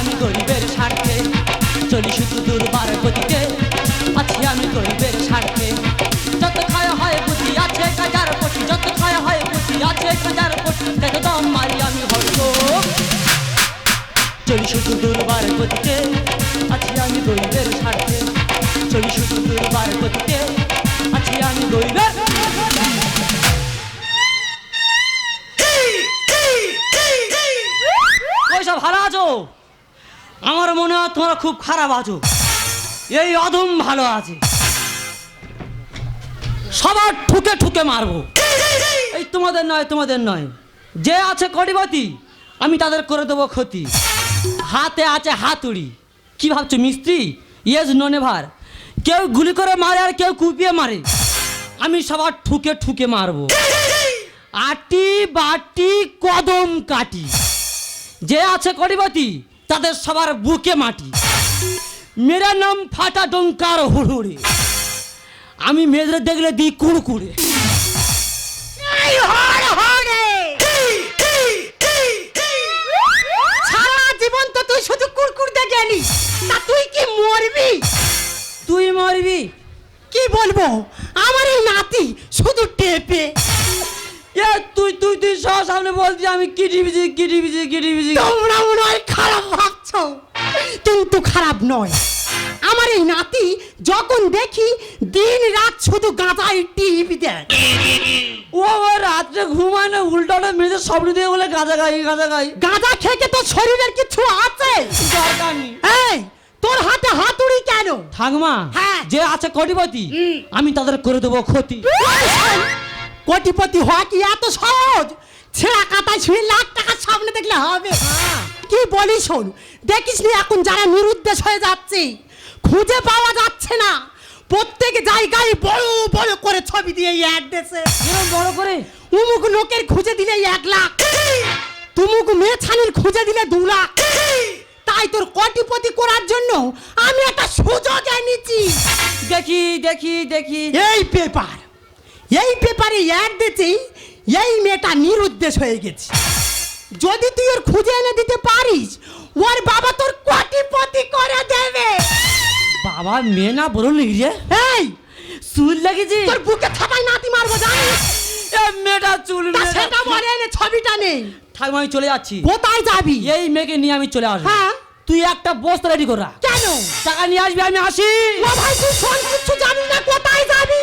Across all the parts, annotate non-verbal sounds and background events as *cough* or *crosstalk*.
আমি গরিবের স্বার্থে। চলি শুধু দুর্বার গতিতে, আছি আমি গরিবের স্বার্থে। যত খায় হয় বুদ্ধি আছে কাজার পটি, যত খায় হয় বুদ্ধি আছে কাজার পটি। দেখো দম মারি আমি হর্ষ চলি শুধু দুর্বার গতিতে, আছি আমি গরিবের স্বার্থে। চলি শুধু দুর্বার গতিতে, আছি আমি গরিবের ওইসব আছো আমার মনে হয় তোমরা খুব খারাপ আছো। এই অদম ভালো আছে। সবার ঠুকে ঠুকে মারবো। এই তোমাদের নয় তোমাদের নয়। যে আছে কটিপতি, আমি তাদের করে দেবো ক্ষতি। হাতে আছে হাতুড়ি। কি ভাবছ, মিস্ত্রি? ইয়েস ননে ভার কেউ গুলি করে মারে আর কেউ কুপিয়ে মারে। আমি সবার ঠুকে ঠুকে মারবো। আটি বাটি কদম কাটি। যে আছে কটিপতি তাদের সবার বুকে মাটি। মেরা নাম ফাটা ডঙ্কার হুড়ুড়ে আমি মেয়েদের দেখলে দিই কুড়কুড়ে। জীবন তো তুই শুধু তুই কি মরবি? তুই মরবি? কি বলব? আমার এই নাতি শুধু টেপে। এ তুই তুই তুই সব সামনে বলছি আমি kitty busy kitty busy kitty busy তোমরা মনে হয় খারাপ ভাবছ। কিন্তু খারাপ নয়। আমার এই নাতি যখন দেখি দিন রাত শুধু গাঁজায় টিভি দেয়। ও আবার রাত্রে ঘুমায় না উল্টাটা মেয়েদের স্বপ্ন দিয়ে বলে গাঁজা গাই গাঁজা গাই গাঁজা খেয়ে তো শরীরের কিছু আছে। দরকার নেই। এই তোর হাতে হাতুড়ি কেন? ঠাকমা হ্যাঁ। যে আছে কটিপতি। আমি তাদের করে দেবো ক্ষতি। কোটিপতি হওয়া কি এত সহজ? ছেঁড়া কাটা ছুঁয়ে লাখ টাকার সামনে দেখলে হবে। কি বলি শোন দেখিস নি এখন যারা নিরুদ্দেশ হয়ে যাচ্ছে? খুঁজে পাওয়া যাচ্ছে না। প্রত্যেক জায়গায় বড় বড় করে ছবি দিয়ে অ্যাড দেশে। এরকম বড় করে? উমুক লোকের খুঁজে দিলে এক লাখ। তুমুক মেয়ে ছানির খুঁজে দিলে দু লাখ। তাই তোর কোটিপতি করার জন্য আমি একটা সুযোগ এনেছি। দেখি দেখি দেখি। এই পেপার। এই পেপারে অ্যাড দিচ্ছি এই মেয়েটা নিরুদ্দেশ হয়ে গেছে। যদি তুই ওর খুঁজে এনে দিতে পারিস ওর বাবা তোর কোটিপতি করে দেবে। বাবা মেয়ে না বলুন রে। এই চুল লাগিয়েছি তোর বুকে থাপায় নাতি মারবো জানিস মেয়েটা চুল সেটা। বলে এনে ছবিটা নেই। ঠাকুমা আমি চলে যাচ্ছি। কোথায় যাবি? এই মেয়েকে নিয়ে আমি চলে আসব। হ্যাঁ। তুই একটা বস্তা রেডি করা। কেন? টাকা নিয়ে আসবি আমি আসি। ও ভাই তুই শোন কিচ্ছু জানিস না কোথায় যাবি?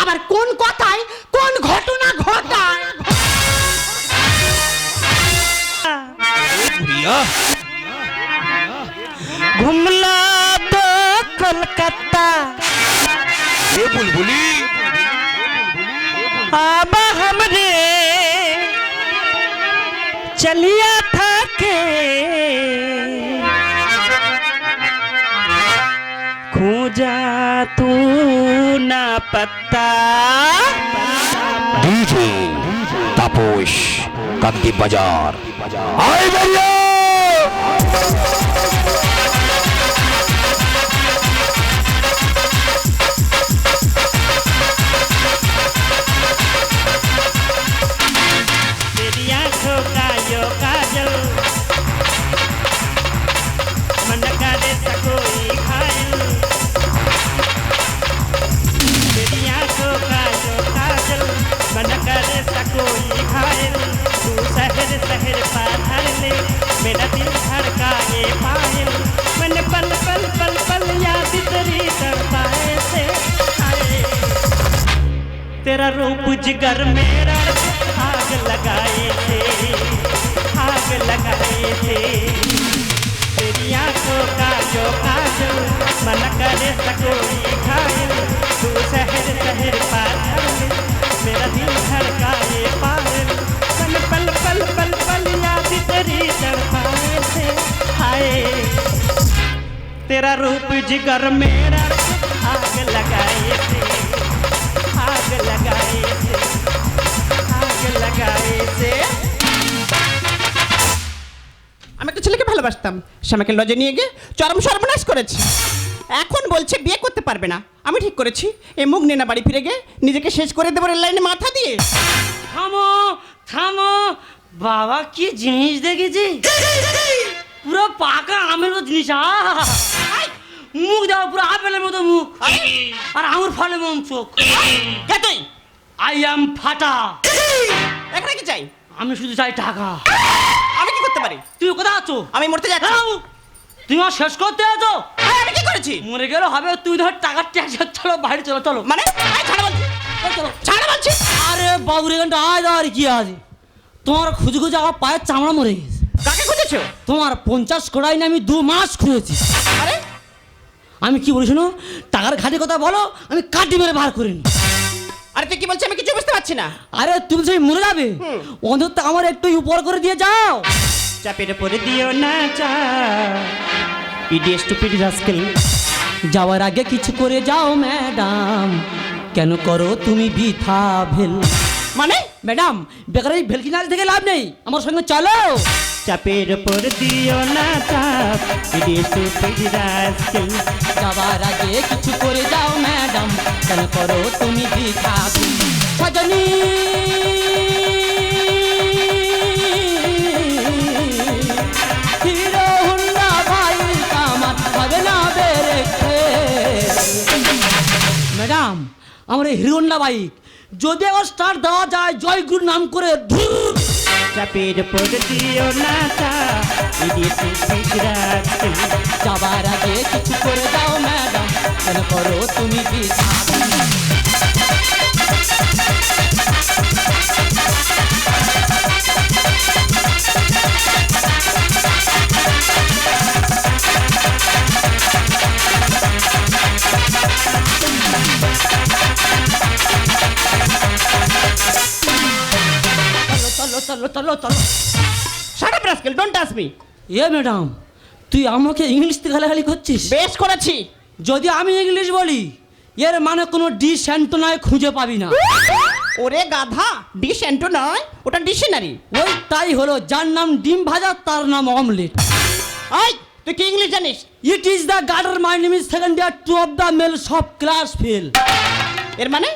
আবার কোন কথায় কোন ঘটনা ঘটায় বুড়িয়া ঘুমলা তো কলকাতা এ বুলবুলি आबा हमरे चलिया था के खोजा तू ना पत्ता ডিজে তাপস কান্তি বাজার। আয় বেরিয়ে तेरा रूप जिगर मेरा आग लगाए थे, आग लगाए थे। तेरी आँखों का जो काजल, मन करे सकोई घायल, तू शहर शहर पार मेरा दिल धड़काए पायल मन पल पल पल पल याद तेरी तड़पाए थे, हाय। तेरा रूप जिगर मेरा आग लगाए थे। আমি একটা ছেলেকে ভালোবাসতাম। সে আমাকে লজে নিয়ে গিয়ে চরম সর্বনাশ করেছে। এখন বলছে বিয়ে করতে পারবে না। আমি ঠিক করেছি। এই মুখ নিয়ে না বাড়ি ফিরে গিয়ে নিজেকে শেষ করে দেবো রেল লাইনে মাথা দিয়ে। থামো থামো। বাবা কি জিনিস দেখেছি পুরো পাকা আমের জিনিস আহ! মুখ দাও পুরো আপেলের মতো মুখ। আর আঙুর ফলে মন চোখ। কে তুই? আই অ্যাম ফাটা এখানে কি চাই? আমি শুধু চাই টাকা। আমি কি করতে পারি? তুই কোথায় আছো? আমি মরতে যাচ্ছি। দাঁড়াও। তুমি আমার শেষ করতে আছো? আরে, আমি কি করেছি? মরে গেলে হবে তুই ধর টাকার ট্যাক্স চলো বাইরে চলো চলো। মানে? ছাড়া বলছি। ছাড়া বলছি। আরে বাবুর এখানটা আয় আর কি আছে? তোমার খুঁজে খুঁজে আমার পায়ের চামড়া মরে গেছে। কাকে খুঁজেছো? তোমার পঞ্চাশ কড়াই না আমি দু মাস খুঁজেছি। আরে? আমি কি বলি শোনো? টাকার ঘাটি কথা বলো আমি কাটি মেরে বার করিনি আরে তুই কি বলছিস? আমি কিছু বুঝতে পারছি না। আরে তুমি সেই মরে যাবে। অন্তত আমার একটু উপর করে দিয়ে যাও। চাপের পরে দিও না চা। ইডিয়ে স্টুপিড রাস্কেল যাওয়ার আগে কিছু করে যাও ম্যাডাম কেন করো তুমি বৃথা ভেল? মানে? ম্যাডাম বেকার এই ভেলকিনারি থেকে লাভ নেই। আমার সঙ্গে চলো। চাপের পর দিও না চাপ। বিদেশে ফিরাছেন যাওয়ার আগে কিছু করে যাও, ম্যাডাম। কেন করো তুমি দিঘা সজনী! ম্যাডাম, আমার হিরোন্ডা বাইক যদি ও স্টার দেওয়া যায় জয়গুরু নাম করে ধুর চাপের পর দিও না ইডিয়ে স্টুপিড রাস্কেল যাবার আগে কিছু করে দাও, ম্যাডাম। কেন করো তুমি বৃথা চলো চলো চলো চলো rascal don't touch me A madam তুই আমাকে ইংলিশ গালাগালি করছিস? বেশ করেছি। যদি আমি ইংলিশ বলি এর মানে কোনো ডিশ নয় খুঁজে পাবি না। ওরে গাধা ডিশ অ্যান্টো নয় ওটা ডিকশনারি। ওই তাই হলো যার নাম ডিম ভাজা তার নাম অমলেট। আই তুই কি ইংলিশ জানিস? It is the guarder my name is second year to of the male সব ক্লাস ফেল এর মানে?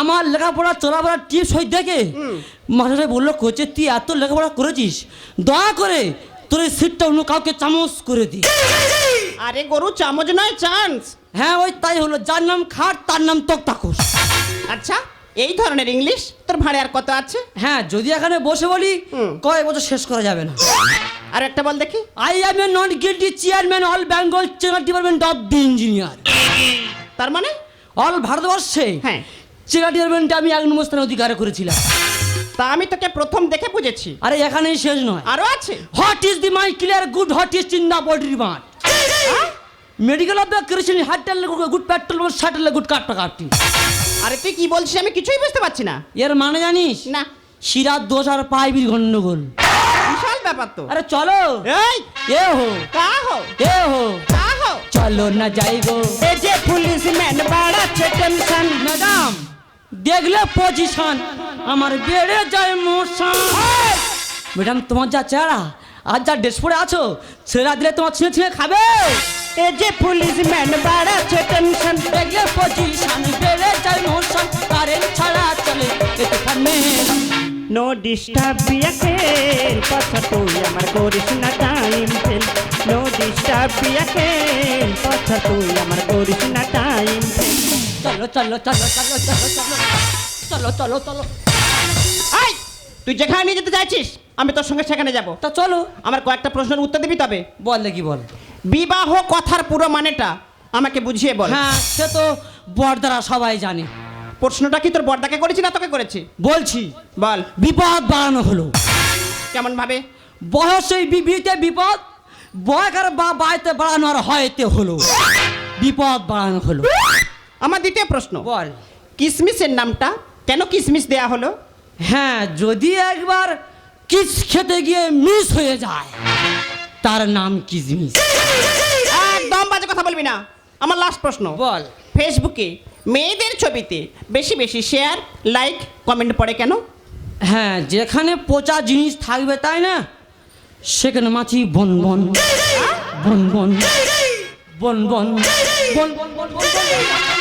আমার লেখাপড়া চলাফেরা টিপস হয়ে দেখে। মাস্টারে বলল কোচে তুই এত লেখাপড়া করেছিস? দয়া করে তোর এই সিটটা অন্য কাউকে চামচ করে দি। আরে গরু চামচ নয় চান্স হ্যাঁ ওই তাই হলো। যার নাম খাট তার নাম তক্তাকুশ আচ্ছা এই ধরনের ইংলিশ তোর ভাড়ে আর কত আছে? হ্যাঁ যদি এখানে বসে বলি। কয়েক বছর শেষ করা যাবে না। আর একটা বল দেখি। I am a not guilty chairman all Bengal checker department of the engineer তার মানে? অল ভারতবর্ষে হ্যাঁ। চেকার ডিপার্টমেন্টে আমি এক নম্বর স্থানে অধিকার করেছিলাম। তা আমি তোকে প্রথম দেখে বুঝেছি। আরে এখানেই শেষ নয়। আরও আছে? What is the my clear good what is in the body remand medical of the করেছেন হার্টেল গুড পেট্রোল শার্টেল গুড কাটটা কাটটি আরে তুই কি বলছিস আমি কিছুই বুঝতে পারছি না। এর মানে জানিস? না। শিরার দোষ আর পাইবির গন্ডগোল। বিশাল ব্যাপার তো। আরে চলো। এই! এ হো। কা হো। এ হো। কা হো। চলো না যাই গো। এ যে পুলিশ ম্যান বাড়াচ্ছে টেনশন ম্যাডাম দেখলে পজিশন আমার বেড়ে যায় মোশন ম্যাডাম তোমার যা চেহারা আর যা ড্রেস পরে আছো ছেলেরা দিলে তোমার ছিঁড়ে ছিঁড়ে খাবে। এ যে পুলিশ ম্যান বাড়াচ্ছে টেনশন দেখলে পজিশন বেড়ে যায় মোশন কারেন্ট ছাড়া চলে এতে নো ডিস্টার্ব বিয়াকেল কথা তুই আমার করিস না টাইম ফেল নো ডিস্টার্ব বিয়াকেল কথা তুই আমার করিস না চলো চলো চলো চলো চলো চলো চলো চলো চলো আই তুই যেখানে নিয়ে যেতে চাইছিস আমি তোর সঙ্গে সেখানে যাব। তা চলো। আমার কয়েকটা প্রশ্নের উত্তর দিবি তবে? বল দেখি বল। বিবাহ কথার পুরো মানেটা আমাকে বুঝিয়ে বল। হ্যাঁ সে তো বড়দারা সবাই জানে। প্রশ্নটা কি তোর বর্দাকে করেছি না তোকে করেছি? বলছি। বল। বিপদ বাড়ানো হলো। কেমন ভাবে? বয়সে বিবিতে বিপদ বয়কার বা বাড়িতে বাড়ানো আর হয়তে হলো। বিপদ বাড়ানো হলো। আমার দ্বিতীয় প্রশ্ন। বল। কিসমিসের নামটা? কেন কিসমিস দেয়া হলো? হ্যাঁ যদি একবার কিস খেতে গিয়ে মিস হয়ে যায় তার নাম কিসমিস। একদম বাজে কথা বলবি না। আমার লাস্ট প্রশ্ন। বল। ফেসবুকে মেয়েদের ছবিতে বেশি বেশি শেয়ার লাইক কমেন্ট পড়ে কেন? হ্যাঁ যেখানে পচা জিনিস থাকবে তাই না সেখানে মাছি বন বন। বন বন। বন বন বন বন বন বন বন।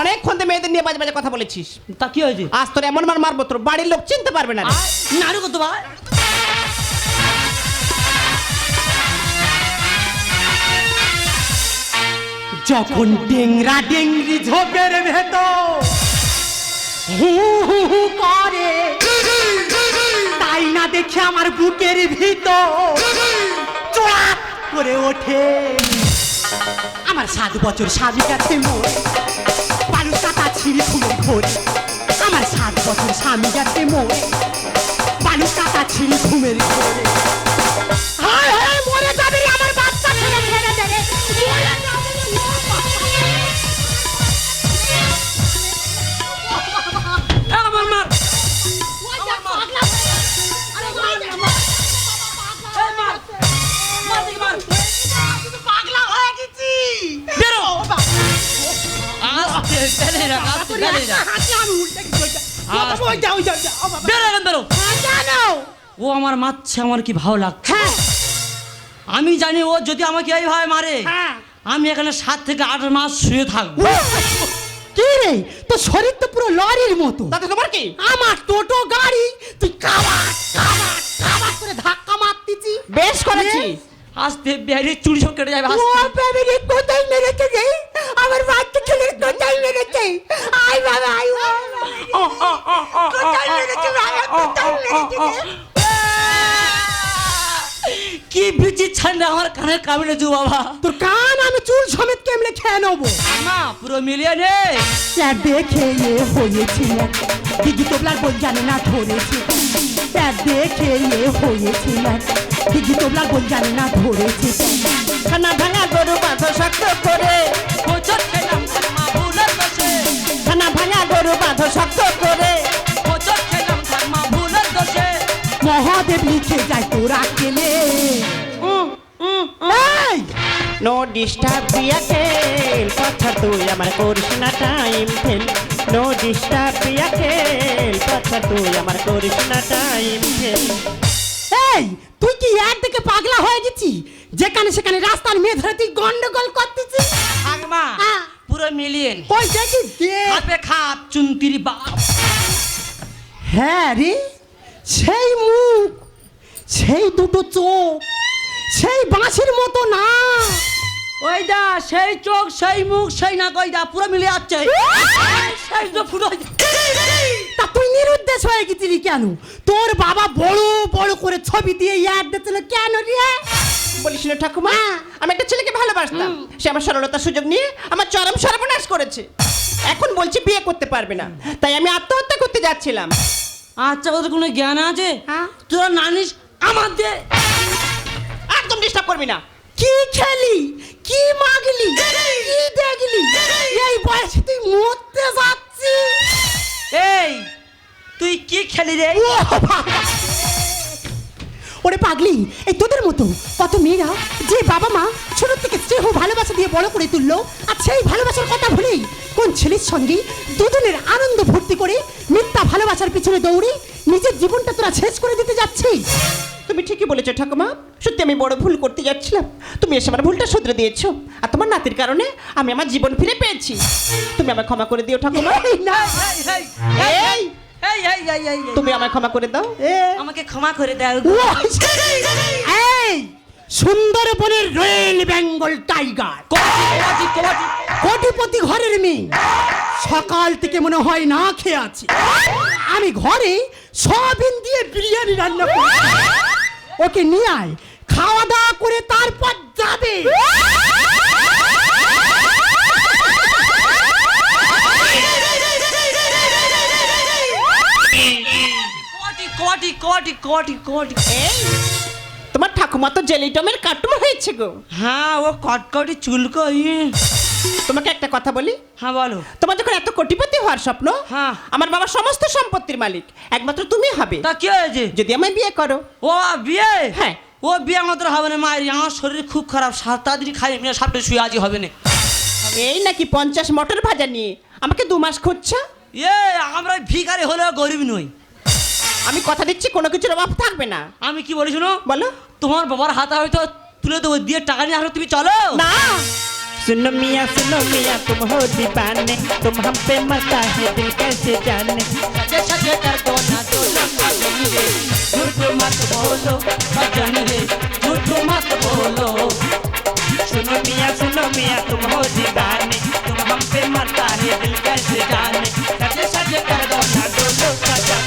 অনেকক্ষণ তো মেয়েদের নিয়ে বাজে বাজে কথা বলেছিস। তা কি হয়েছে? আজ তোর এমন মার মারবো তোর বাড়ির লোক চিনতে পারবে না। নাড়ু কত ভাই? যখন ডেংরা ডেংরি ঝোপের ভেতর হু হু হু করে তাই না দেখে আমার বুকের ভিতর চড়াত করে ওঠে। আমার সাত বছর স্বামী গেছে মোর। পালু কাটা ছিঁড়ি খুলে ঘোরে আমার সাত বছর স্বামী গেছে মোর। পালু কাটা ছিঁড়ি ঘুমের ঘোরে। ও বাবা। বেরো এখান বেরো ও আমার মারছে আমার কি ভালো লাগছে? হ্যাঁ, আমি জানি ও যদি আমাকে এই এইভাবে মারে হ্যাঁ। আমি এখানে সাত থেকে আট মাস শুয়ে থাকব। কি রে? তোর শরীর তো পুরো লরির মতো। তাতে তোমার কি? আমার টোটো গাড়ি তুই কাবাক কাবাক কাবাক করে ধাক্কা মারতিছি বেশ করেছি। আস্তে বেরিয়ে চুড়ি সব কেটে যাবে ও বেবি কোথায় মেরেছে রে আমার বাচ্চা ছেলে কোথায় মেরেছে? আই বাবা আই কোথায় মেরেছে বাবা কোথায় মেরেছে রে? কি বিচি ছান্ডা আমার কানের কামিনে জু বাবা? তোর কান আমি চুল সমেত কেমনে খেয়ে নেব? মা পুরো মিলিয়ে নে স্যার দেখে এ হয়েছিল দিদি তোবলার বই জানে না ধরেছে। স্যার দেখে এ হয়েছিল দিদি তোবলার বই জানে না ধরেছে। খানা ভাঙা গরু বাঁধো শক্ত করে বাঁধো শক্ত করে। মহাদেব লিখে যায় তোরা কেলে? নো ডিস্টার্ব বিয়াকেল কথা তুই আমার করিস না টাইম ফেল নো ডিস্টার্ব বিয়াকেল কথা তুই আমার করিস না টাইম ফেল এই তুই কি একদিকে পাগলা হয়ে গেছি যেখানে সেখানে রাস্তার মেয়ে ধরে তুই গন্ডগোল করতেছিস? থাক মা। হ্যাঁ। পুরো মিলিয়ে নে। ওই দেখি দে খাপে খাপ চুন্তির বাপ। হ্যাঁ রে সেই মুখ সেই দুটো চোখ সেই বাঁশির মতো না। ওই দা সেই চোখ সেই মুখ সেই না কই দা পুরো মিলে যাচ্ছে। *laughs* সেই তো ফুটো তা তুই নিরুদ্দেশ হয়ে গেছিলি কেন? তোর বাবা বড় বড় করে ছবি দিয়ে ইয়াদ দিচ্ছিল কেন রে? বলিস না ঠাকুমা আমি একটা ছেলেকে ভালোবাসতাম। সে আমার সরলতার সুযোগ নিয়ে আমার চরম সর্বনাশ করেছে। এখন বলছি বিয়ে করতে পারবে না। তাই আমি আত্মহত্যা করতে যাচ্ছিলাম। আচ্ছা ওদের কোনো জ্ঞান আছে? হ্যাঁ। তোরা নানিস আমার দে একদম ডিস্টার্ব করবি না। কি খেলি? কি মাগলি? কি দেখলি? এই বয়সে তুই মরতে যাচ্ছিস। এই তুই কি খেলি রে? ও বাবা! ওরে পাগলি এই তোদের মতো। কত মেয়েরা যে বাবা মা ছোট থেকে স্নেহ ভালোবাসা দিয়ে বড় করে তুললো আর সেই ভালোবাসার কথা ভুলেই কোন ছেলের সঙ্গে দুজনের আনন্দ ভর্তি করে মিথ্যা ভালোবাসার পিছনে দৌড়ে নিজের জীবনটা তোরা শেষ করে দিতে যাচ্ছিস। তুমি ঠিকই বলেছ ঠাকুমা। সত্যি আমি বড় ভুল করতে যাচ্ছিলাম। তুমি এসে আমার ভুলটা শুধরে দিয়েছ। আর তোমার নাতির কারণে আমি আমার জীবন ফিরে পেয়েছি। তুমি আমায় ক্ষমা করে দিও ঠাকুমা। তুমি আমায় ক্ষমা করে দাও। এ। আমাকে ক্ষমা করে দাও এই। সুন্দরবনের রয়েল বেঙ্গল টাইগার। কোটিপতি ঘরের মেয়ে। সকাল থেকে মনে হয় না খেয়ে আছি। আমি ঘরে সয়াবিন দিয়ে বিরিয়ানি রান্না করি। ওকে নিয়ে আয়। খাওয়া দাওয়া করে তারপর যাবে। কবাটি, কবাটি, কবাটি, কবাটি। এই তোমার ঠাকুমা তো জেলি জেলিটমের কাটুম হয়েছে গো। হ্যাঁ ও কটকটি চুলকো ই। তোমাকে একটা কথা বলি? হ্যাঁ বলো। তোমার যখন এত কোটিপতি হওয়ার স্বপ্ন হ্যাঁ। আমার বাবা সমস্ত সম্পত্তির মালিক একমাত্র তুমি হবে। তা কি হয়েছে? যদি আমায় বিয়ে করো। ও বিয়ে? হ্যাঁ। ও বিয়ে আমাদের হবে না মায়ের। আমার শরীর খুব খারাপ। সাত তাড়াতাড়ি খাই মেয়ে সাপটে শুয়ে আজই হবে না। এই নাকি পঞ্চাশ মটর ভাজা নিয়ে আমাকে দু মাস খুঁজছ? এ আমরা ভিখারি হলেও গরিব নই। আমি কথা দিচ্ছি কোনো কিছুর অভাব থাকবে না আমি কি বলি শোনো বলো তোমার বাবার হাতে হয়তো তুলে দেবো দিয়ে টাকা নিয়ে আসলে তুমি চলো না सुनो मियाँ सुनो मियाँ तुम हो दीवाने तुम हम पे मरता है दिल कैसे जाने सजे सजे कर दो ना दो सजनी रे झूठ मत बोलो सजनी रे झूठ मत बोलो सुनो मियाँ सुनो मियाँ तुम हो दीवाने तुम हम पे मरता है दिल कैसे जाने सजे सजे कर दो ना डोलो सजा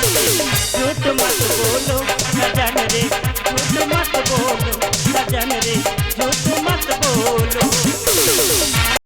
झूठ मत बोलो सजन रे झूठ मत बोलो सजन रे